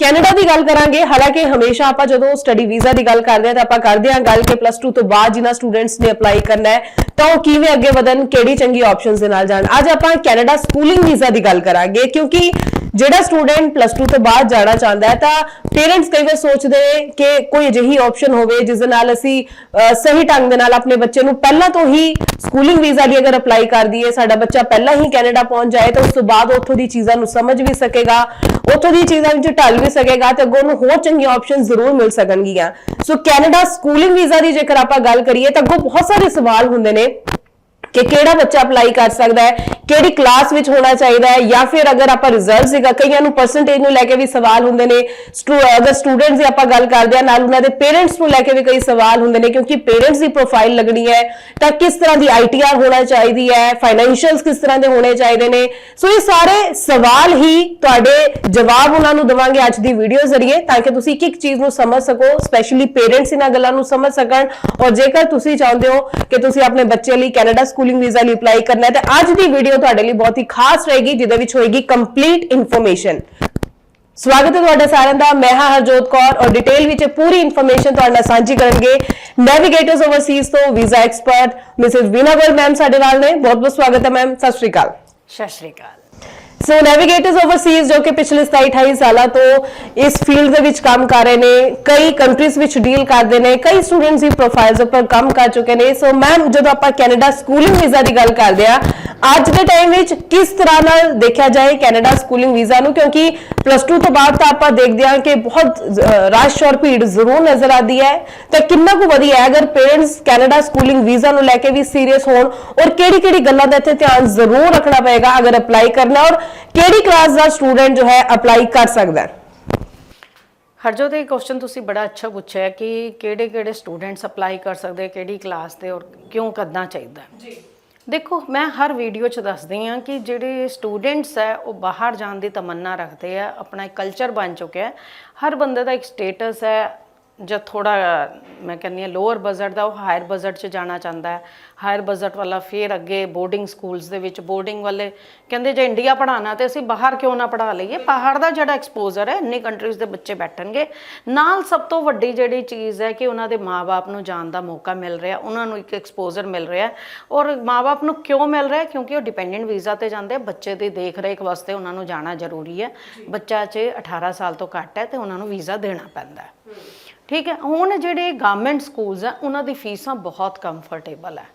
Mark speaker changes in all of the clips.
Speaker 1: Canada ਦੀ ਗੱਲ ਕਰਾਂਗੇ, ਹਾਲਾਂਕਿ ਹਮੇਸ਼ਾ ਆਪਾਂ ਜਦੋਂ ਸਟੱਡੀ ਵੀਜ਼ਾ ਦੀ ਗੱਲ ਕਰਦੇ ਹਾਂ ਤਾਂ ਆਪਾਂ ਕਰਦੇ ਹਾਂ ਗੱਲ ਕਿ ਪਲੱਸ 2 ਤੋਂ ਬਾਅਦ ਜਿਨ੍ਹਾਂ ਸਟੂਡੈਂਟਸ ਨੇ ਅਪਲਾਈ ਕਰਨਾ ਹੈ, ਤਾਂ ਉਹ ਕਿਵੇਂ ਅੱਗੇ ਵਧਣ, ਕਿਹੜੀ ਚੰਗੀ ਆਪਸ਼ਨਸ ਦੇ ਨਾਲ ਜਾਣ। ਅੱਜ ਆਪਾਂ ਕੈਨੇਡਾ ਸਕੂਲਿੰਗ ਵੀਜ਼ਾ ਦੀ ਗੱਲ ਕਰਾਂਗੇ, ਕਿਉਂਕਿ ਜਿਹੜਾ ਸਟੂਡੈਂਟ ਪਲੱਸ 2 ਤੋਂ ਬਾਅਦ ਜਾਣਾ ਚਾਹੁੰਦਾ ਹੈ, ਤਾਂ ਪੇਰੈਂਟਸ ਕਈ ਵਾਰ ਸੋਚਦੇ ਕਿ ਕੋਈ ਅਜਿਹੀ ਆਪਸ਼ਨ ਹੋਵੇ ਜਿਸ ਦੇ ਨਾਲ ਅਸੀਂ ਸਹੀ ਢੰਗ ਦੇ ਨਾਲ ਆਪਣੇ ਬੱਚੇ ਨੂੰ ਪਹਿਲਾਂ ਤੋਂ ਹੀ ਸਕੂਲਿੰਗ ਵੀਜ਼ਾ ਲਈ ਅਗਰ ਅਪਲਾਈ ਕਰ ਦਈਏ, ਸਾਡਾ ਬੱਚਾ ਪਹਿਲਾਂ ਹੀ ਕੈਨੇਡਾ ਪਹੁੰਚ ਜਾਏ, ਤਾਂ ਉਸ ਤੋਂ ਬਾਅਦ ਉੱਥੋਂ ਦੀ ਚੀਜ਼ਾਂ ਨੂੰ ਸਮਝ ਵੀ ਸਕੇਗਾ, ਉੱਥੋਂ ਦੀ ਚੀਜ਼ਾਂ ਵਿੱਚ ਢਲ ਵੀ ਸਕੇਗਾ ਤੇ ਅੱਗੋਂ ਨੂੰ ਹੋਰ ਚੰਗੀਆਂ ਆਪਸ਼ਨ ਜ਼ਰੂਰ ਮਿਲ ਸਕਣਗੀਆਂ। ਸੋ ਕੈਨੇਡਾ ਸਕੂਲਿੰਗ ਵੀਜ਼ਾ ਦੀ ਜੇਕਰ ਆਪਾਂ ਗੱਲ ਕਰੀਏ, ਤਾਂ ਅੱਗੋਂ ਬਹੁਤ ਸਾਰੇ ਸਵਾਲ ਹੁੰਦੇ ਨੇ। ਕਿ ਕਿਹੜਾ ਬੱਚਾ ਅਪਲਾਈ ਕਰ ਸਕਦਾ ਹੈ, ਕਿਹੜੀ ਕਲਾਸ ਵਿੱਚ ਹੋਣਾ ਚਾਹੀਦਾ ਹੈ, ਜਾਂ ਫਿਰ ਅਗਰ ਆਪਾਂ ਰਿਜ਼ਲਟ ਸੀਗਾ, ਕਈਆਂ ਨੂੰ ਪਰਸੈਂਟੇਜ ਨੂੰ ਲੈ ਕੇ ਵੀ ਸਵਾਲ ਹੁੰਦੇ ਨੇ। ਸਟੂ- ਅਗਰ ਸਟੂਡੈਂਟਸ ਦੀ ਆਪਾਂ ਗੱਲ ਕਰਦੇ ਹਾਂ, ਨਾਲ ਉਹਨਾਂ ਦੇ ਪੇਰੈਂਟਸ ਨੂੰ ਲੈ ਕੇ ਵੀ ਕਈ ਸਵਾਲ ਹੁੰਦੇ ਨੇ, ਕਿਉਂਕਿ ਪੇਰੈਂਟਸ ਦੀ ਪ੍ਰੋਫਾਈਲ ਲੱਗਣੀ ਹੈ, ਤਾਂ ਕਿਸ ਤਰ੍ਹਾਂ ਦੀ ਆਈਟੀਆਰ ਹੋਣਾ ਚਾਹੀਦੀ ਹੈ ਫਾਈਨੈਂਸ਼ੀਅਲਸ ਕਿਸ ਤਰ੍ਹਾਂ ਦੇ ਹੋਣੇ ਚਾਹੀਦੇ ਨੇ। ਸੋ ਇਹ ਸਾਰੇ ਸਵਾਲ ਹੀ ਤੁਹਾਡੇ ਜਵਾਬ ਉਹਨਾਂ ਨੂੰ ਦਵਾਂਗੇ ਅੱਜ ਦੀ ਵੀਡੀਓ ਜ਼ਰੀਏ, ਤਾਂ ਕਿ ਤੁਸੀਂ ਇੱਕ ਇੱਕ ਚੀਜ਼ ਨੂੰ ਸਮਝ ਸਕੋ ਸਪੈਸ਼ਲੀ ਪੇਰੈਂਟਸ ਇਹਨਾਂ ਗੱਲਾਂ ਨੂੰ ਸਮਝ ਸਕਣ। ਔਰ ਜੇਕਰ ਤੁਸੀਂ ਚਾਹੁੰਦੇ ਹੋ ਕਿ ਤੁਸੀਂ ਆਪਣੇ ਬੱਚੇ ਲਈ ਕੈਨੇਡਾ ਸਕੂਲਿੰਗ ਵੀਜ਼ਾ ਲਈ ਅਪਲਾਈ ਕਰਨਾ ਹੈ ਤਾਂ ਅੱਜ ਦੀ ਵੀਡੀਓ ਤੁਹਾਡੇ ਲਈ ਬਹੁਤ ਹੀ ਖਾਸ ਰਹੇਗੀ, ਜਿਹਦੇ ਵਿੱਚ ਹੋਏਗੀ ਕੰਪਲੀਟ ਇਨਫੋਰਮੇਸ਼ਨ ਸਵਾਗਤ ਹੈ ਤੁਹਾਡਾ ਸਾਰਿਆਂ ਦਾ, ਮੈਂ ਹਾਂ ਹਰਜੋਤ ਕੌਰ ਔਰ ਡਿਟੇਲ ਵਿੱਚ ਇਹ ਪੂਰੀ ਇਨਫੋਰਮੇਸ਼ਨ ਤੁਹਾਡੇ ਨਾਲ ਸਾਂਝੀ ਕਰਨਗੇ ਨੈਵੀਗੇਟਰਸ ਓਵਰਸੀਜ਼ ਤੋਂ visa expert Mrs Veena Goel ma'am ਸਾਡੇ ਨਾਲ ਨੇ। ਬਹੁਤ ਬਹੁਤ ਸਵਾਗਤ ਹੈ ਮੈਮ ਸਤਿ ਸ਼੍ਰੀ ਅਕਾਲ।
Speaker 2: ਸਤਿ ਸ਼੍ਰੀ ਅਕਾਲ।
Speaker 1: ਸੋ ਨੈਵੀਗੇਟਰਸ ਓਵਰਸੀਜ਼ ਜੋ ਕਿ ਪਿਛਲੇ 27 28 ਸਾਲਾਂ ਤੋਂ ਇਸ ਫੀਲਡ ਦੇ ਵਿੱਚ ਕੰਮ ਕਰ ਰਹੇ ਨੇ, ਕਈ ਕੰਟਰੀਜ਼ ਵਿੱਚ ਡੀਲ ਕਰਦੇ ਨੇ, ਕਈ ਸਟੂਡੈਂਟਸ ਦੀ ਪ੍ਰੋਫਾਈਲਸ ਉੱਪਰ ਕੰਮ ਕਰ ਚੁੱਕੇ ਨੇ। ਸੋ ਮੈਮ ਜਦੋਂ ਆਪਾਂ ਕੈਨੇਡਾ ਸਕੂਲਿੰਗ ਵੀਜ਼ਾ ਦੀ ਗੱਲ ਕਰਦੇ ਆ ਅੱਜ ਦੇ ਟਾਈਮ ਵਿੱਚ ਕਿਸ ਤਰ੍ਹਾਂ ਨਾਲ ਦੇਖਿਆ ਜਾਏ ਕੈਨੇਡਾ ਸਕੂਲਿੰਗ ਵੀਜ਼ਾ ਨੂੰ? ਕਿਉਂਕਿ ਪਲੱਸ 2 ਤੋਂ ਬਾਅਦ ਤਾਂ ਆਪਾਂ ਦੇਖਦੇ ਹਾਂ ਕਿ ਬਹੁਤ ਰਸ਼ ਔਰ ਭੀੜ ਜ਼ਰੂਰ ਨਜ਼ਰ ਆਦੀ ਹੈ। ਤਾਂ ਕਿੰਨਾ ਕੁ ਵਧੀਆ ਹੈ? ਅਗਰ ਪੇਰੈਂਟਸ ਕੈਨੇਡਾ ਸਕੂਲਿੰਗ ਵੀਜ਼ਾ ਨੂੰ ਲੈ ਕੇ ਵੀ ਸੀਰੀਅਸ ਹੋਣ, ਔਰ ਕਿਹੜੀ ਕਿਹੜੀ ਗੱਲਾਂ ਦਾ ਇੱਥੇ ਧਿਆਨ ਜ਼ਰੂਰ ਰੱਖਣਾ ਪਏਗਾ ਅਗਰ ਅਪਲਾਈ ਕਰਨਾ, ਔਰ ਕਿਹੜੀ ਕਲਾਸ ਦਾ ਸਟੂਡੈਂਟ ਜੋ ਹੈ ਅਪਲਾਈ ਕਰ ਸਕਦਾ ਹੈ?
Speaker 2: ਹਰਜੋਤ ਇਹ ਕੁਐਸਚਨ ਤੁਸੀਂ ਬੜਾ ਅੱਛਾ ਪੁੱਛਿਆ ਹੈ ਕਿ ਕਿਹੜੇ ਕਿਹੜੇ ਸਟੂਡੈਂਟਸ ਅਪਲਾਈ ਕਰ ਸਕਦੇ ਕਿਹੜੀ ਕਲਾਸ ਤੇ ਔਰ ਕਿਉਂ ਕਰਨਾ ਚਾਹੀਦਾ ਜੀ। ਦੇਖੋ ਮੈਂ ਹਰ ਵੀਡੀਓ 'ਚ ਦੱਸਦੀ ਹਾਂ ਕਿ ਜਿਹੜੇ ਸਟੂਡੈਂਟਸ ਹੈ ਉਹ ਬਾਹਰ ਜਾਣ ਦੀ ਤਮੰਨਾ ਰੱਖਦੇ ਆ ਆਪਣਾ ਇੱਕ ਕਲਚਰ ਬਣ ਚੁੱਕਿਆ ਹੈ। ਹਰ ਬੰਦੇ ਦਾ ਇੱਕ ਸਟੇਟਸ ਹੈ ਜਦ ਥੋੜਾ ਮੈਂ ਕਹਿੰਦੀ ਹਾਂ ਲੋਅਰ ਬਜਟ ਦਾ ਉਹ ਹਾਇਰ ਬਜਟ 'ਚ ਜਾਣਾ ਚਾਹੁੰਦਾ ਹੈ। ਹਾਇਰ ਬਜਟ ਵਾਲਾ ਫਿਰ ਅੱਗੇ ਬੋਰਡਿੰਗ ਸਕੂਲਸ ਦੇ ਵਿੱਚ ਬੋਰਡਿੰਗ ਵਾਲੇ ਕਹਿੰਦੇ ਜੇ ਇੰਡੀਆ ਪੜਾਉਣਾ ਤੇ ਅਸੀਂ ਬਾਹਰ ਕਿਉਂ ਨਾ ਪੜਾ ਲਈਏ? ਬਾਹਰ ਦਾ ਜਿਹੜਾ ਐਕਸਪੋਜ਼ਰ ਹੈ, ਇੰਨੀ ਕੰਟਰੀਜ਼ ਦੇ ਬੱਚੇ ਬੈਠਣਗੇ। ਨਾਲ ਸਭ ਤੋਂ ਵੱਡੀ ਜਿਹੜੀ ਚੀਜ਼ ਹੈ ਕਿ ਉਹਨਾਂ ਦੇ ਮਾਪੇ ਨੂੰ ਜਾਣ ਦਾ ਮੌਕਾ ਮਿਲ ਰਿਹਾ, ਉਹਨਾਂ ਨੂੰ ਇੱਕ ਐਕਸਪੋਜ਼ਰ ਮਿਲ ਰਿਹਾ ਔਰ ਮਾਪੇ ਨੂੰ ਕਿਉਂ ਮਿਲ ਰਿਹਾ ਕਿਉਂਕਿ ਉਹ ਡਿਪੈਂਡੈਂਟ ਵੀਜ਼ਾ ਤੇ ਜਾਂਦੇ ਬੱਚੇ ਦੀ ਦੇਖ ਰੇਖ ਵਾਸਤੇ ਉਹਨਾਂ ਨੂੰ ਜਾਣਾ ਜ਼ਰੂਰੀ ਹੈ। ਬੱਚਾ 'ਚ 18 ਸਾਲ ਤੋਂ ਘੱਟ ਹੈ ਤੇ ਉਹਨਾਂ ਨੂੰ ਵੀਜ਼ਾ ਦੇਣਾ ਪੈਂਦਾ ਹੈ। ਠੀਕ ਹੈ? ਹੁਣ ਜਿਹੜੇ ਗਵਰਨਮੈਂਟ ਸਕੂਲਸ ਆ ਉਹਨਾਂ ਦੀ ਫੀਸਾਂ ਬਹੁਤ ਕੰਫਰਟੇਬਲ ਹੈ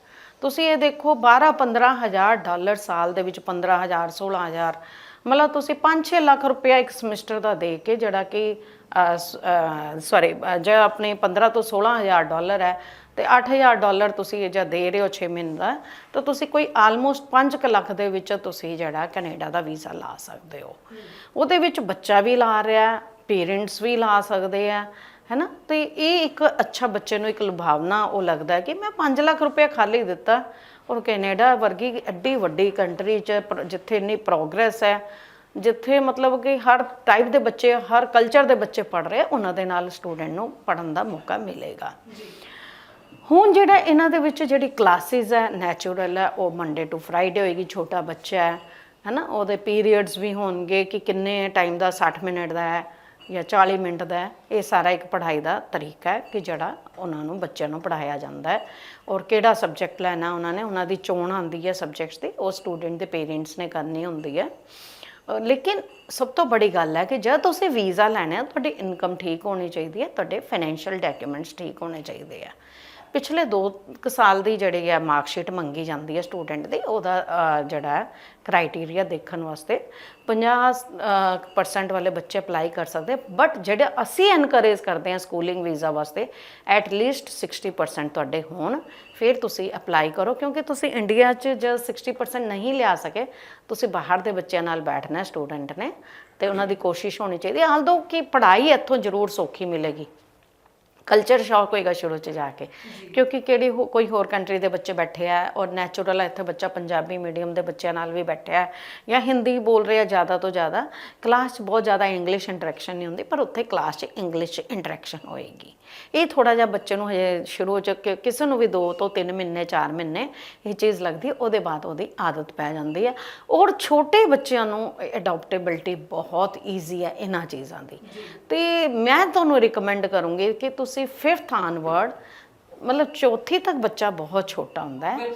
Speaker 2: ਤੁਸੀਂ ਇਹ ਦੇਖੋ 12 15000 ਡਾਲਰ ਸਾਲ ਦੇ ਵਿੱਚ 15000 16000 ਮਤਲਬ ਤੁਸੀਂ 5-6 ਲੱਖ ਰੁਪਇਆ ਇੱਕ ਸਮੈਸਟਰ ਦਾ ਦੇ ਕੇ ਜਿਹੜਾ ਕਿ ਸੌਰੀ ਜੇ ਆਪਣੇ 15 ਤੋਂ 16000 ਡਾਲਰ ਹੈ ਤੇ 8000 ਡਾਲਰ ਤੁਸੀਂ ਇਹ ਜਾਂ ਦੇ ਰਹੇ ਹੋ 6 ਮਹੀਨੇ ਦਾ ਤਾਂ ਤੁਸੀਂ ਕੋਈ ਆਲਮੋਸਟ 5 ਲੱਖ ਦੇ ਵਿੱਚ ਤੁਸੀਂ ਜਿਹੜਾ ਕੈਨੇਡਾ ਦਾ ਵੀਜ਼ਾ ਲਾ ਸਕਦੇ ਹੋ। ਉਹਦੇ ਵਿੱਚ ਬੱਚਾ ਵੀ ਲਾ ਰਿਹਾ ਪੇਰੈਂਟਸ ਵੀ ਲਾ ਸਕਦੇ ਆ ਹੈਨਾ? ਤੇ ਇਹ ਇੱਕ ਅੱਛਾ ਬੱਚੇ ਨੂੰ ਇੱਕ ਲੁਭਾਵਨਾ ਉਹ ਲੱਗਦਾ ਹੈ ਕਿ ਮੈਂ 5 ਲੱਖ ਰੁਪਏ ਖਾਲੀ ਦਿੱਤਾ। ਔਰ ਕੈਨੇਡਾ ਵਰਗੀ ਐਡੀ ਵੱਡੀ ਕੰਟਰੀ ਚ ਜਿੱਥੇ ਇੰਨੀ ਪ੍ਰੋਗਰੈਸ ਹੈ ਜਿੱਥੇ ਮਤਲਬ ਕਿ ਹਰ ਟਾਈਪ ਦੇ ਬੱਚੇ ਹਰ ਕਲਚਰ ਦੇ ਬੱਚੇ ਪੜ ਰਹੇ ਉਹਨਾਂ ਦੇ ਨਾਲ ਸਟੂਡੈਂਟ ਨੂੰ ਪੜਨ ਦਾ ਮੌਕਾ ਮਿਲੇਗਾ। ਹੁਣ ਜਿਹੜਾ ਇਹਨਾਂ ਦੇ ਵਿੱਚ ਜਿਹੜੀ ਕਲਾਸਿਸ ਹੈ ਨੈਚੁਰਲ ਹੈ ਉਹ ਮੰਡੇ ਟੂ ਫਰਾਈਡੇ ਹੋਏਗੀ ਛੋਟਾ ਬੱਚਾ ਹੈ ਹੈਨਾ? ਉਹਦੇ ਪੀਰੀਅਡਸ ਵੀ ਹੋਣਗੇ ਕਿ ਕਿੰਨੇ ਟਾਈਮ ਦਾ 60 ਮਿੰਟ ਦਾ ਹੈ। ਜਾਂ 40 ਮਿੰਟ ਦਾ ਇਹ ਸਾਰਾ ਇੱਕ ਪੜ੍ਹਾਈ ਦਾ ਤਰੀਕਾ ਹੈ ਕਿ ਜਿਹੜਾ ਉਹਨਾਂ ਨੂੰ ਬੱਚਿਆਂ ਨੂੰ ਪੜਾਇਆ ਜਾਂਦਾ ਹੈ। ਔਰ ਕਿਹੜਾ ਸਬਜੈਕਟ ਲੈਣਾ ਉਹਨਾਂ ਨੇ, ਉਹਨਾਂ ਦੀ ਚੋਣ ਆਉਂਦੀ ਹੈ ਸਬਜੈਕਟਸ ਦੀ ਉਹ ਸਟੂਡੈਂਟ ਦੇ ਪੇਰੈਂਟਸ ਨੇ ਕਰਨੀ ਹੁੰਦੀ ਹੈ। ਲੇਕਿਨ ਸਭ ਤੋਂ ਬੜੀ ਗੱਲ ਹੈ ਕਿ ਜਦ ਤੁਸੀਂ ਵੀਜ਼ਾ ਲੈਣਾ ਹੈ, ਤੁਹਾਡੀ ਇਨਕਮ ਠੀਕ ਹੋਣੀ ਚਾਹੀਦੀ ਹੈ, ਤੁਹਾਡੇ ਫਾਈਨੈਂਸ਼ੀਅਲ ਡਾਕੂਮੈਂਟਸ ਠੀਕ ਹੋਣੇ ਚਾਹੀਦੇ ਆ। ਪਿਛਲੇ 2 ਕੁ ਸਾਲ ਦੀ ਜਿਹੜੀ ਹੈ ਮਾਰਕਸ਼ੀਟ ਮੰਗੀ ਜਾਂਦੀ ਹੈ ਸਟੂਡੈਂਟ ਦੀ, ਉਹਦਾ ਜਿਹੜਾ ਹੈ ਕ੍ਰਾਈਟੇਰੀਆ ਦੇਖਣ ਵਾਸਤੇ 50% ਵਾਲੇ ਬੱਚੇ ਅਪਲਾਈ ਕਰ ਸਕਦੇ ਬਟ ਜਿਹੜੇ ਅਸੀਂ ਐਨਕਰੇਜ ਕਰਦੇ ਹਾਂ ਸਕੂਲਿੰਗ ਵੀਜ਼ਾ ਵਾਸਤੇ ਐਟ ਲੀਸਟ 60% ਤੁਹਾਡੇ ਹੋਣ, ਫਿਰ ਤੁਸੀਂ ਅਪਲਾਈ ਕਰੋ, ਕਿਉਂਕਿ ਤੁਸੀਂ ਇੰਡੀਆ 'ਚ ਜੇ 60% ਨਹੀਂ ਲਿਆ ਸਕੇ, ਤੁਸੀਂ ਬਾਹਰ ਦੇ ਬੱਚਿਆਂ ਨਾਲ ਬੈਠਣਾ ਸਟੂਡੈਂਟ ਨੇ ਤੇ ਉਹਨਾਂ ਦੀ ਕੋਸ਼ਿਸ਼ ਹੋਣੀ ਚਾਹੀਦੀ ਹੈ। ਆਲਦੋ ਕਿ ਪੜ੍ਹਾਈ ਇੱਥੋਂ ਜ਼ਰੂਰ ਸੌਖੀ ਮਿਲੇਗੀ। ਕਲਚਰ ਸ਼ੌਕ ਹੋਏਗਾ ਸ਼ੁਰੂ ਚ ਜਾ ਕੇ। ਕਿਉਂਕਿ ਕਿਹੜੀ ਹੋ- ਕੋਈ ਹੋਰ ਕੰਟਰੀ ਦੇ ਬੱਚੇ ਬੈਠੇ ਆ ਔਰ ਨੈਚੁਰਲ ਇੱਥੇ ਬੱਚਾ ਪੰਜਾਬੀ ਮੀਡੀਅਮ ਦੇ ਬੱਚਿਆਂ ਨਾਲ ਵੀ ਬੈਠਿਆ ਹੈ ਜਾਂ ਹਿੰਦੀ ਬੋਲ ਰਿਹਾ ਜ਼ਿਆਦਾ ਤੋਂ ਜ਼ਿਆਦਾ ਕਲਾਸ 'ਚ ਬਹੁਤ ਜ਼ਿਆਦਾ ਇੰਗਲਿਸ਼ ਇੰਟਰੈਕਸ਼ਨ ਨਹੀਂ ਹੁੰਦੀ ਪਰ ਉੱਥੇ ਕਲਾਸ 'ਚ ਇੰਗਲਿਸ਼ ਇੰਟਰੈਕਸ਼ਨ ਹੋਏਗੀ। ਇਹ ਥੋੜਾ ਜਿਹਾ ਬੱਚੇ ਨੂੰ ਹਜੇ ਸ਼ੁਰੂ ਚ ਕਿ- ਕਿਸੇ ਨੂੰ ਵੀ 2 ਤੋਂ 3 ਮਹੀਨੇ 4 ਮਹੀਨੇ ਇਹ ਚੀਜ਼ ਲੱਗਦੀ ਹੈ ਉਹਦੇ ਬਾਅਦ ਉਹਦੀ ਆਦਤ ਪੈ ਜਾਂਦੀ ਹੈ ਔਰ ਛੋਟੇ ਬੱਚਿਆਂ ਨੂੰ ਅਡਾਪਟੇਬਿਲਟੀ ਬਹੁਤ ਈਜ਼ੀ ਹੈ ਇਹਨਾਂ ਚੀਜ਼ਾਂ ਦੀ। ਤੇ ਮੈਂ ਤੁਹਾਨੂੰ ਰਿਕਮੈਂਡ ਕਰੂੰਗੀ ਕਿ ਤੁਸੀਂ ਤੁਸੀਂ 5th ਆਨਵਰਡ ਮਤਲਬ ਚੌਥੀ ਤੱਕ ਬੱਚਾ ਬਹੁਤ ਛੋਟਾ ਹੁੰਦਾ ਹੈ।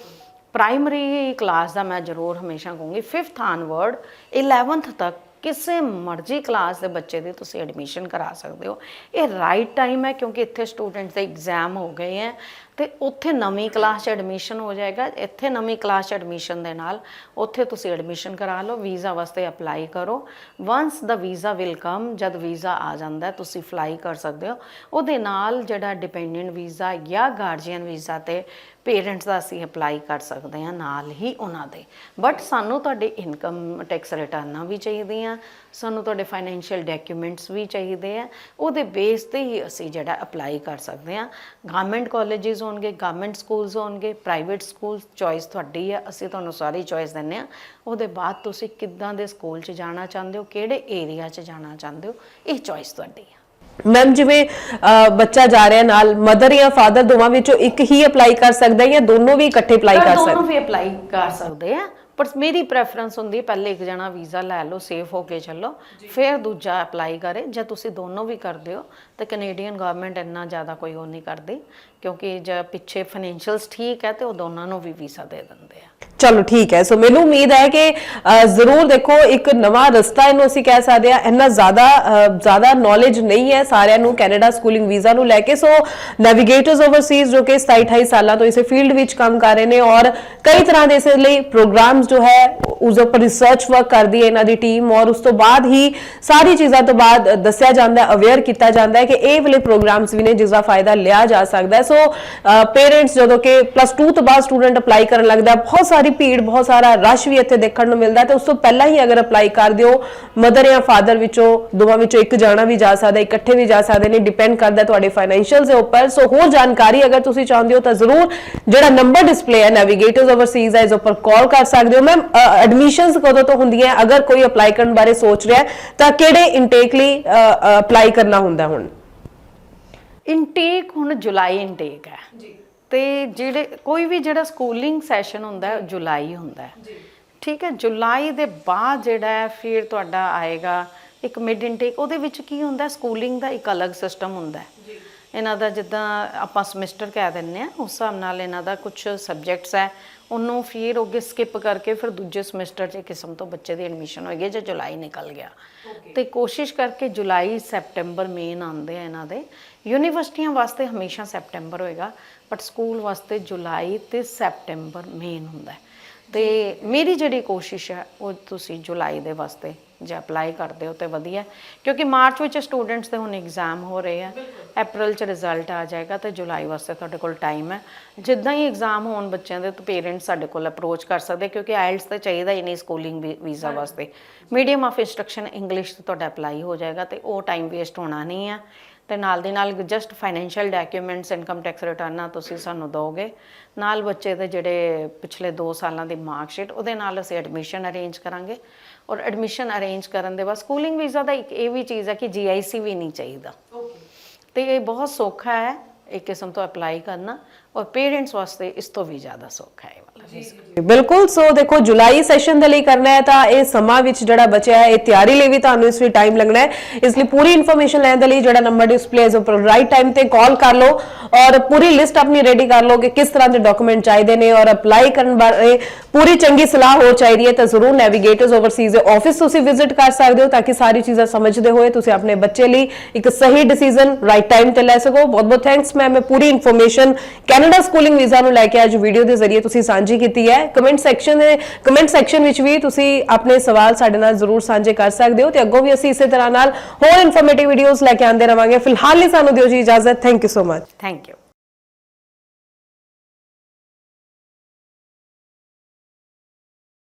Speaker 2: ਪ੍ਰਾਇਮਰੀ ਕਲਾਸ ਦਾ ਮੈਂ ਜ਼ਰੂਰ ਹਮੇਸ਼ਾ ਕਹੂੰਗੀ 5th ਆਨਵਰਡ 11th ਤੱਕ ਕਿਸੇ ਮਰਜ਼ੀ ਕਲਾਸ ਦੇ ਬੱਚੇ ਦੀ ਤੁਸੀਂ ਐਡਮਿਸ਼ਨ ਕਰਾ ਸਕਦੇ ਹੋ। ਇਹ ਰਾਈਟ ਟਾਈਮ ਹੈ ਕਿਉਂਕਿ ਇੱਥੇ ਸਟੂਡੈਂਟਸ ਦੇ ਐਗਜ਼ਾਮ ਹੋ ਗਏ ਹੈ। ਤੇ ਉੱਥੇ ਨਵੀਂ ਕਲਾਸ 'ਚ ਐਡਮਿਸ਼ਨ ਹੋ ਜਾਏਗਾ। ਇੱਥੇ ਨਵੀਂ ਕਲਾਸ 'ਚ ਐਡਮਿਸ਼ਨ ਦੇ ਨਾਲ ਉੱਥੇ ਤੁਸੀਂ ਐਡਮਿਸ਼ਨ ਕਰਾ ਲਓ ਵੀਜ਼ਾ ਵਾਸਤੇ ਅਪਲਾਈ ਕਰੋ। Once the visa will come ਜਦ ਵੀਜ਼ਾ ਆ ਜਾਂਦਾ, ਤੁਸੀਂ ਫਲਾਈ ਕਰ ਸਕਦੇ ਹੋ। ਉਹਦੇ ਨਾਲ ਜਿਹੜਾ ਡਿਪੈਂਡੈਂਟ ਵੀਜ਼ਾ ਜਾਂ ਗਾਰਡੀਅਨ ਵੀਜ਼ਾ ਤੇ ਪੇਰੈਂਟਸ ਦਾ ਅਸੀਂ ਅਪਲਾਈ ਕਰ ਸਕਦੇ ਹਾਂ ਨਾਲ ਹੀ ਉਹਨਾਂ ਦੇ। ਬਟ ਸਾਨੂੰ ਤੁਹਾਡੇ ਇਨਕਮ ਟੈਕਸ ਰਿਟਰਨਾਂ ਵੀ ਚਾਹੀਦੀਆਂ ਸਾਨੂੰ ਤੁਹਾਡੇ ਫਾਈਨੈਂਸ਼ੀਅਲ ਡਾਕੂਮੈਂਟਸ ਵੀ ਚਾਹੀਦੇ ਆ। ਉਹਦੇ ਬੇਸ ਤੇ ਹੀ ਅਸੀਂ ਜਿਹੜਾ ਅਪਲਾਈ ਕਰ ਸਕਦੇ ਹਾਂ। ਗਵਰਨਮੈਂਟ ਕਾਲਜਸ ਹੋਣਗੇ ਗਵਰਨਮੈਂਟ ਸਕੂਲਸ ਹੋਣਗੇ ਪ੍ਰਾਈਵੇਟ ਸਕੂਲਸ ਚੋਇਸ ਤੁਹਾਡੀ ਹੈ ਅਸੀਂ ਤੁਹਾਨੂੰ ਸਾਰੀ ਚੋਇਸ ਦਿੰਨੇ ਆ ਉਹਦੇ ਬਾਅਦ ਤੁਸੀਂ ਕਿੱਦਾਂ ਦੇ ਸਕੂਲ 'ਚ ਜਾਣਾ ਚਾਹੁੰਦੇ ਹੋ ਕਿਹੜੇ ਏਰੀਆ 'ਚ ਜਾਣਾ ਚਾਹੁੰਦੇ ਹੋ ਇਹ ਚੋਇਸ ਤੁਹਾਡੀ ਹੈ
Speaker 1: ਮੈਮ ਜਿਵੇਂ ਬੱਚਾ ਜਾ ਰਿਹਾ ਨਾਲ ਮਦਰ ਜਾਂ ਫਾਦਰ ਦੋਵਾਂ ਵਿੱਚੋਂ ਇੱਕ ਹੀ ਅਪਲਾਈ ਕਰ ਸਕਦਾ ਹੈ ਜਾਂ ਦੋਨੋਂ ਵੀ ਇਕੱਠੇ ਅਪਲਾਈ ਕਰ
Speaker 2: ਦੋਨੋਂ
Speaker 1: ਸਕਦੇ?
Speaker 2: ਵੀ ਅਪਲਾਈ ਕਰ ਸਕਦੇ ਆ। ਪਰ ਮੇਰੀ ਪ੍ਰੈਫਰੈਂਸ ਹੁੰਦੀ ਪਹਿਲੇ ਇੱਕ ਜਣਾ ਵੀਜ਼ਾ ਲੈ ਲਓ ਸੇਫ ਹੋ ਕੇ ਚੱਲੋ ਫਿਰ ਦੂਜਾ ਅਪਲਾਈ ਕਰੇ। ਜੇ ਤੁਸੀਂ ਦੋਨੋਂ ਵੀ ਕਰਦੇ ਹੋ ਤਾਂ ਕੈਨੇਡੀਅਨ ਗਵਰਨਮੈਂਟ ਇੰਨਾ ਜ਼ਿਆਦਾ ਕੋਈ ਉਹ ਨਹੀਂ ਕਰਦੀ ਕਿਉਂਕਿ ਜੇ ਪਿੱਛੇ ਫਾਈਨੈਂਸ਼ੀਅਲਸ ਠੀਕ ਹੈ ਤੇ ਉਹ ਦੋਨਾਂ ਨੂੰ ਵੀ ਵੀਜ਼ਾ ਦੇ ਦਿੰਦੇ ਆ।
Speaker 1: ਚਲੋ ਠੀਕ ਹੈ। ਸੋ ਮੈਨੂੰ ਉਮੀਦ ਹੈ ਕਿ ਜ਼ਰੂਰ ਦੇਖੋ ਇੱਕ ਨਵਾਂ ਰਸਤਾ ਇਹਨੂੰ ਅਸੀਂ ਕਹਿ ਸਕਦੇ ਹਾਂ। ਇੰਨਾ ਜ਼ਿਆਦਾ ਜ਼ਿਆਦਾ ਨੌਲੇਜ ਨਹੀਂ ਹੈ ਸਾਰਿਆਂ ਨੂੰ ਕੈਨੇਡਾ ਸਕੂਲਿੰਗ ਵੀਜ਼ਾ ਨੂੰ ਲੈ ਕੇ। ਸੋ ਨੈਵੀਗੇਟਰਸ ਓਵਰਸੀਜ਼ ਜੋ ਕਿ 27 28 ਸਾਲਾਂ ਤੋਂ ਇਸੇ ਫੀਲਡ ਵਿੱਚ ਕੰਮ ਕਰ ਰਹੇ ਨੇ ਔਰ ਕਈ ਤਰ੍ਹਾਂ ਦੇ ਇਸ ਲਈ ਪ੍ਰੋਗਰਾਮਸ ਜੋ ਹੈ, ਉਸ ਉੱਪਰ ਰਿਸਰਚ ਵਰਕ ਕਰਦੀ ਹੈ ਇਹਨਾਂ ਦੀ ਟੀਮ ਔਰ ਉਸ ਤੋਂ ਬਾਅਦ ਹੀ ਸਾਰੀ ਚੀਜ਼ਾਂ ਤੋਂ ਬਾਅਦ ਦੱਸਿਆ ਜਾਂਦਾ ਹੈ ਅਵੇਅਰ ਕੀਤਾ ਜਾਂਦਾ ਹੈ ਕਿ ਇਹ ਵਾਲੇ ਪ੍ਰੋਗਰਾਮਸ ਵੀ ਨੇ ਜਿਸ ਦਾ ਫਾਇਦਾ ਲਿਆ ਜਾ ਸਕਦਾ ਹੈ। ਸੋ ਪੇਰੈਂਟਸ ਜਦੋਂ ਕਿ ਪਲੱਸ 2 ਤੋਂ ਬਾਅਦ ਸਟੂਡੈਂਟ ਅਪਲਾਈ ਕਰਨ ਲੱਗਦਾ, ਬਹੁਤ ਸਾਰੀ ਭੀੜ, ਬਹੁਤ ਸਾਰਾ ਰਸ਼ ਵੀ ਇੱਥੇ ਦੇਖਣ ਨੂੰ ਮਿਲਦਾ ਤੇ ਉਸ ਤੋਂ ਪਹਿਲਾਂ ਹੀ ਅਗਰ ਅਪਲਾਈ ਕਰ ਦਿਓ ਮਦਰ ਜਾਂ ਫਾਦਰ ਵਿੱਚੋਂ, ਦੋਵਾਂ ਵਿੱਚੋਂ ਇੱਕ ਜਾਣਾ ਵੀ ਜਾ ਸਕਦਾ, ਇਕੱਠੇ ਵੀ ਜਾ ਸਕਦੇ ਨੇ ਡਿਪੈਂਡ ਕਰਦਾ ਤੁਹਾਡੇ ਫਾਈਨੈਂਸ਼ੀਅਲ ਦੇ ਉੱਪਰ। ਸੋ ਹੋਰ ਜਾਣਕਾਰੀ ਅਗਰ ਤੁਸੀਂ ਚਾਹੁੰਦੇ ਹੋ ਤਾਂ ਜ਼ਰੂਰ ਜਿਹੜਾ ਨੰਬਰ ਡਿਸਪਲੇ ਹੈ ਨੈਵੀਗੇਟਰਸ ਓਵਰਸੀਜ਼ ਹੈ, ਇਸ ਉੱਪਰ ਕਾਲ ਕਰ ਸਕਦੇ ਹੋ ਮੈਮ ਐਡਮਿਸ਼ਨਸ ਕਦੋਂ ਤੋਂ ਹੁੰਦੀਆਂ? ਅਗਰ ਕੋਈ ਅਪਲਾਈ ਕਰਨ ਬਾਰੇ ਸੋਚ ਰਿਹਾ ਹੈ ਤਾਂ ਕਿਹੜੇ ਇਨਟੇਕ ਲਈ ਅਪਲਾਈ ਕਰਨਾ ਹੁੰਦਾ ਹੁਣ?
Speaker 2: ਇਨਟੇਕ ਹੁਣ ਜੁਲਾਈ ਇਨਟੇਕ ਹੈ। ਜੀ। ਤੇ ਜਿਹੜੇ ਕੋਈ ਵੀ ਜਿਹੜਾ ਸਕੂਲਿੰਗ ਸੈਸ਼ਨ ਹੁੰਦਾ ਹੈ ਜੁਲਾਈ ਹੁੰਦਾ ਹੈ। ਜੀ। ਠੀਕ ਹੈ? ਜੁਲਾਈ ਦੇ ਬਾਅਦ ਜਿਹੜਾ ਹੈ ਫਿਰ ਤੁਹਾਡਾ ਆਏਗਾ ਇੱਕ ਮਿਡ ਇਨਟੇਕ ਉਹਦੇ ਵਿੱਚ ਕੀ ਹੁੰਦਾ ਸਕੂਲਿੰਗ ਦਾ ਇੱਕ ਅਲੱਗ ਸਿਸਟਮ ਹੁੰਦਾ ਹੈ। ਜੀ। ਇਹਨਾਂ ਦਾ ਜਿੱਦਾਂ ਆਪਾਂ ਸਮੈਸਟਰ ਕਹਿ ਦਿੰਨੇ ਆ ਉਸ ਹਿਸਾਬ ਨਾਲ ਇਹਨਾਂ ਦਾ ਕੁਝ ਸਬਜੈਕਟਸ ਹੈ। ਉਹਨੂੰ ਫਿਰ ਅੱਗੇ ਸਕਿਪ ਕਰਕੇ ਫਿਰ ਦੂਜੇ ਸਮੈਸਟਰ 'ਚ ਕਿਸਮ ਤੋਂ ਬੱਚੇ ਦੀ ਐਡਮਿਸ਼ਨ ਹੋਏਗੀ ਜੇ ਜੁਲਾਈ ਨਿਕਲ ਗਿਆ। ਤੇ ਕੋਸ਼ਿਸ਼ ਕਰਕੇ ਜੁਲਾਈ ਸੈਪਟੈਂਬਰ ਮੇਨ ਆਉਂਦੇ ਆ ਇਹਨਾਂ ਦੇ। ਯੂਨੀਵਰਸਿਟੀਆਂ ਵਾਸਤੇ ਹਮੇਸ਼ਾ ਸੈਪਟੈਂਬਰ ਹੋਏਗਾ ਬਟ ਸਕੂਲ ਵਾਸਤੇ ਜੁਲਾਈ ਤੇ ਸੈਪਟੈਂਬਰ ਮੇਨ ਹੁੰਦਾ ਹੈ। ਤੇ ਮੇਰੀ ਜਿਹੜੀ ਕੋਸ਼ਿਸ਼ ਹੈ ਉਹ ਤੁਸੀਂ ਜੁਲਾਈ ਦੇ ਵਾਸਤੇ ਜੇ ਅਪਲਾਈ ਕਰਦੇ ਹੋ ਤੇ ਵਧੀਆ। ਕਿਉਂਕਿ ਮਾਰਚ ਵਿੱਚ ਸਟੂਡੈਂਟਸ ਦੇ ਹੁਣ ਐਗਜ਼ਾਮ ਹੋ ਰਹੇ ਆ। ਅਪ੍ਰੈਲ ਚ ਰਿਜ਼ਲਟ ਆ ਜਾਏਗਾ ਤੇ ਜੁਲਾਈ ਵਾਸਤੇ ਤੁਹਾਡੇ ਕੋਲ ਟਾਈਮ ਹੈ। ਜਿੱਦਾਂ ਹੀ ਐਗਜ਼ਾਮ ਹੋਣ ਬੱਚਿਆਂ ਦੇ ਤਾਂ ਪੇਰੈਂਟਸ ਸਾਡੇ ਕੋਲ ਅਪਰੋਚ ਕਰ ਸਕਦੇ ਕਿਉਂਕਿ ਆਇਲਸ ਤਾਂ ਚਾਹੀਦਾ ਹੀ ਨਹੀਂ ਸਕੂਲਿੰਗ ਵੀਜ਼ਾ ਵਾਸਤੇ। ਮੀਡੀਅਮ ਆਫ ਇੰਸਟਰਕਸ਼ਨ ਇੰਗਲਿਸ਼ ਤੇ ਤੁਹਾਡਾ ਅਪਲਾਈ ਹੋ ਜਾਏਗਾ ਤੇ ਉਹ ਟਾਈਮ ਵੇਸਟ ਹੋਣਾ ਨਹੀਂ ਹੈ ਤੇ ਨਾਲ ਦੀ ਨਾਲ just financial documents income tax ਰਿਟਰਨਾਂ ਤੁਸੀਂ ਸਾਨੂੰ ਦੋਗੇ। ਨਾਲ ਬੱਚੇ ਦੇ ਜਿਹੜੇ ਪਿਛਲੇ 2 ਸਾਲਾਂ ਦੀ ਮਾਰਕ ਸ਼ੀਟ ਉਹਦੇ ਨਾਲ ਅਸੀਂ ਐਡਮਿਸ਼ਨ ਅਰੇਂਜ ਕਰਾਂਗੇ। ਔਰ ਐਡਮਿਸ਼ਨ ਅਰੇਂਜ ਕਰਨ ਦੇ ਬਾਅਦ ਸਕੂਲਿੰਗ ਵੀਜ਼ਾ ਦਾ ਇੱਕ ਇਹ ਵੀ ਚੀਜ਼ ਹੈ ਕਿ ਜੀਆਈਸੀ ਵੀ ਨਹੀਂ ਚਾਹੀਦਾ। ਤੇ ਇਹ ਬਹੁਤ ਸੌਖਾ ਹੈ ਇੱਕ ਕਿਸਮ ਤੋਂ ਅਪਲਾਈ ਕਰਨਾ ਔਰ ਪੇਰੈਂਟਸ ਵਾਸਤੇ ਇਸ ਤੋਂ ਵੀ ਜ਼ਿਆਦਾ ਸੌਖਾ ਹੈ।
Speaker 1: ਬਿਲਕੁਲ ਸੋ ਦੇਖੋ, ਜੁਲਾਈ ਸੈਸ਼ਨ ਦੇ ਲਈ ਕਰਨਾ ਹੈ ਤਾਂ ਇਹ ਸਮਾਂ ਵਿੱਚ ਜਿਹੜਾ ਬਚਿਆ ਹੈ, ਇਹ ਤਿਆਰੀ ਲਈ ਵੀ ਤੁਹਾਨੂੰ ਇਸ ਲਈ ਟਾਈਮ ਲੱਗਣਾ ਹੈ। ਇਸ ਲਈ ਪੂਰੀ ਇਨਫੋਰਮੇਸ਼ਨ ਲੈਣ ਦੇ ਲਈ ਜਿਹੜਾ ਨੰਬਰ ਡਿਸਪਲੇ ਇਸ ਉੱਪਰ ਰਾਈਟ ਟਾਈਮ ਤੇ ਕਾਲ ਕਰ ਲਓ ਔਰ ਪੂਰੀ ਲਿਸਟ ਆਪਣੀ ਰੈਡੀ ਕਰ ਲਓ ਕਿ ਕਿਸ ਤਰ੍ਹਾਂ ਦੇ ਡਾਕੂਮੈਂਟ ਚਾਹੀਦੇ ਨੇ ਔਰ ਅਪਲਾਈ ਕਰਨ ਬਾਰੇ ਪੂਰੀ ਚੰਗੀ ਸਲਾਹ ਹੋ ਚਾਹੀਦੀ ਹੈ ਤਾਂ ਜ਼ਰੂਰ ਨੈਵੀਗੇਟਰਸ ਓਵਰਸੀਜ਼ ਦੇ ਆਫਿਸ ਤੁਸੀਂ ਵਿਜ਼ਿਟ ਕਰ ਸਕਦੇ ਹੋ ਤਾਂ ਕਿ ਸਾਰੀ ਚੀਜ਼ਾਂ ਸਮਝਦੇ ਹੋਏ ਤੁਸੀਂ ਆਪਣੇ ਬੱਚੇ ਲਈ ਇੱਕ ਸਹੀ ਡਿਸੀਜਨ ਰਾਈਟ ਟਾਈਮ ਤੇ ਲੈ ਸਕੋ। ਬਹੁਤ ਬਹੁਤ ਥੈਂਕਸ ਮੈਮ ਮੈਂ ਪੂਰੀ ਇਨਫੋਰਮੇਸ਼ਨ ਕੈਨੇਡਾ ਸਕੂਲਿੰਗ ਵੀਜ਼ਾ ਨੂੰ ਲੈ ਕੇ ਅੱਜ ਵੀਡੀਓ ਦੇ ਜ਼ਰੀਏ ਤੁਸੀਂ ਸਾਂਝੀ ਸਾਂਝੀ ਕੀਤੀ ਹੈ। ਕਮੈਂਟ ਸੈਕਸ਼ਨ ਦੇ ਕਮੈਂਟ ਸੈਕਸ਼ਨ ਵਿੱਚ ਵੀ ਤੁਸੀਂ ਆਪਣੇ ਸਵਾਲ ਸਾਡੇ ਨਾਲ ਜ਼ਰੂਰ ਸਾਂਝੇ ਕਰ ਸਕਦੇ ਹੋ ਤੇ ਅੱਗੋਂ ਵੀ ਅਸੀਂ ਇਸੇ ਤਰ੍ਹਾਂ ਨਾਲ ਹੋਰ ਇਨਫੋਰਮੇਟਿਵ ਵੀਡੀਓਜ਼ ਲੈ ਕੇ ਆਉਂਦੇ ਰਵਾਂਗੇ। ਫਿਲਹਾਲ ਲਈ ਸਾਨੂੰ ਦਿਓ ਜੀ ਇਜਾਜ਼ਤ। Thank you so much
Speaker 2: thank you